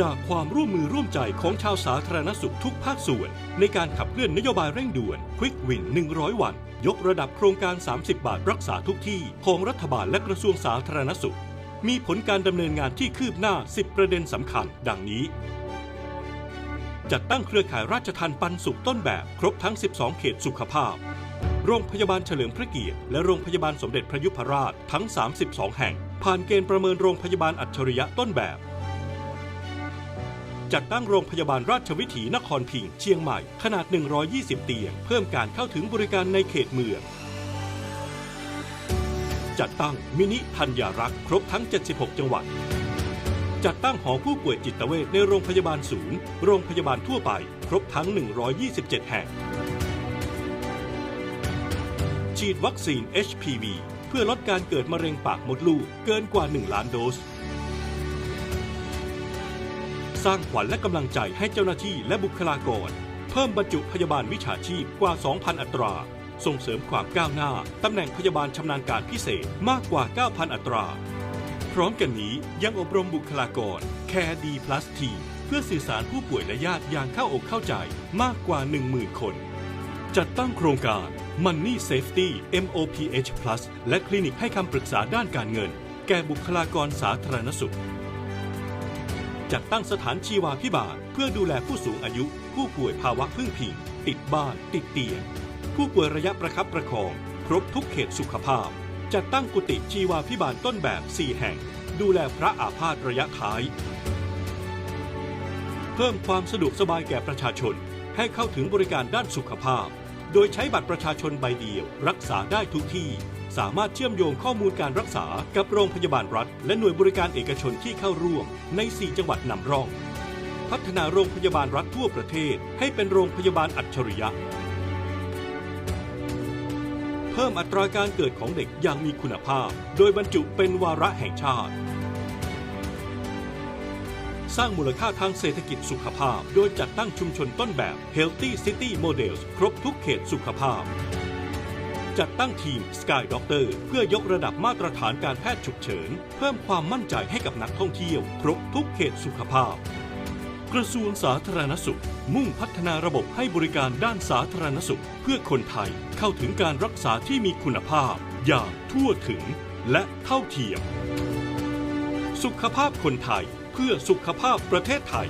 จากความร่วมมือร่วมใจของชาวสาธารณสุขทุกภาคส่วน ในการขับเคลื่อนนโยบายเร่งด่วน Quick Win 100 วัน ยกระดับโครงการ 30 บาทรักษาทุกที่ของรัฐบาลและกระทรวงสาธารณสุข มีผลการดำเนินงานที่คืบหน้า 10 ประเด็นสำคัญ ดังนี้ จัดตั้งเครือข่ายราชทันปันสุขต้นแบบ ครบทั้ง 12 เขตสุขภาพ โรงพยาบาลเฉลิมพระเกียรติและโรงพยาบาลสมเด็จพระยุพราชทั้ง 32 แห่ง ผ่านเกณฑ์ประเมินโรงพยาบาลอัจฉริยะต้นแบบ จัดตั้งโรงพยาบาลราชวิถีนครพิงค์เชียงใหม่ขนาด 120 เตียง เพิ่มการเข้าถึงบริการในเขตเมือง จัดตั้งมินิธัญญารักษ์ครบทั้ง 76 จังหวัด จัดตั้งหอผู้ป่วยจิตเวชในโรงพยาบาลศูนย์ โรงพยาบาลทั่วไป ครบทั้ง 127 แห่ง ฉีดวัคซีน HPV เพื่อลดการเกิดมะเร็งปากมดลูกเกินกว่า 1 ล้านโดส สร้างขวัญและกำลังใจให้เจ้าหน้าที่และบุคลากร เพิ่มบรรจุพยาบาลวิชาชีพกว่า 2,000 อัตรา ส่งเสริมความก้าวหน้าตำแหน่งพยาบาลชำนาญการพิเศษมากกว่า 9,000 อัตรา พร้อมกันนี้ยังอบรมบุคลากร Care D Plus T เพื่อสื่อสารผู้ป่วยและญาติอย่างเข้าอกเข้าใจมากกว่า 10,000 คน จัดตั้งโครงการ Money Safety MOPH Plus และคลินิกให้คำปรึกษาด้านการเงิน แก่บุคลากรสาธารณสุข จัดตั้งสถานชีวาพิบาลเพื่อดูแลผู้สูงอายุ ผู้ป่วยภาวะพึ่งพิง ติดบ้าน ติดเตียง ผู้ป่วยระยะประคับประคอง ครบทุกเขตสุขภาพ จัดตั้งกุฏิชีวาพิบาลต้นแบบ 4 แห่ง ดูแลพระอาพาธระยะท้าย เพิ่มความสะดวกสบายแก่ประชาชน ให้เข้าถึงบริการด้านสุขภาพ โดยใช้บัตรประชาชนใบเดียว รักษาได้ทุกที่ สามารถเชื่อมโยงข้อมูลการรักษากับโรงพยาบาลรัฐ และหน่วยบริการเอกชนที่เข้าร่วม ใน 4 จังหวัดนำร่อง พัฒนาโรงพยาบาลรัฐทั่วประเทศ ให้เป็นโรงพยาบาลอัจฉริยะ เพิ่มอัตราการเกิดของเด็กอย่างมีคุณภาพ โดยบรรจุเป็นวาระแห่งชาติ สร้างมูลค่าทางเศรษฐกิจสุขภาพ โดยจัดตั้งชุมชนต้นแบบ Healthy City Models ครบทุกเขตสุขภาพ จัดตั้งทีม Sky Doctor เพื่อยกระดับมาตรฐานการแพทย์ฉุกเฉิน เพิ่มความมั่นใจให้กับนักท่องเที่ยว ครบทุกเขตสุขภาพ กระทรวงสาธารณสุข มุ่งพัฒนาระบบให้บริการด้านสาธารณสุข เพื่อคนไทยเข้าถึงการรักษาที่มีคุณภาพ อย่างทั่วถึง และเท่าเทียม สุขภาพคนไทยเพื่อสุขภาพประเทศไทย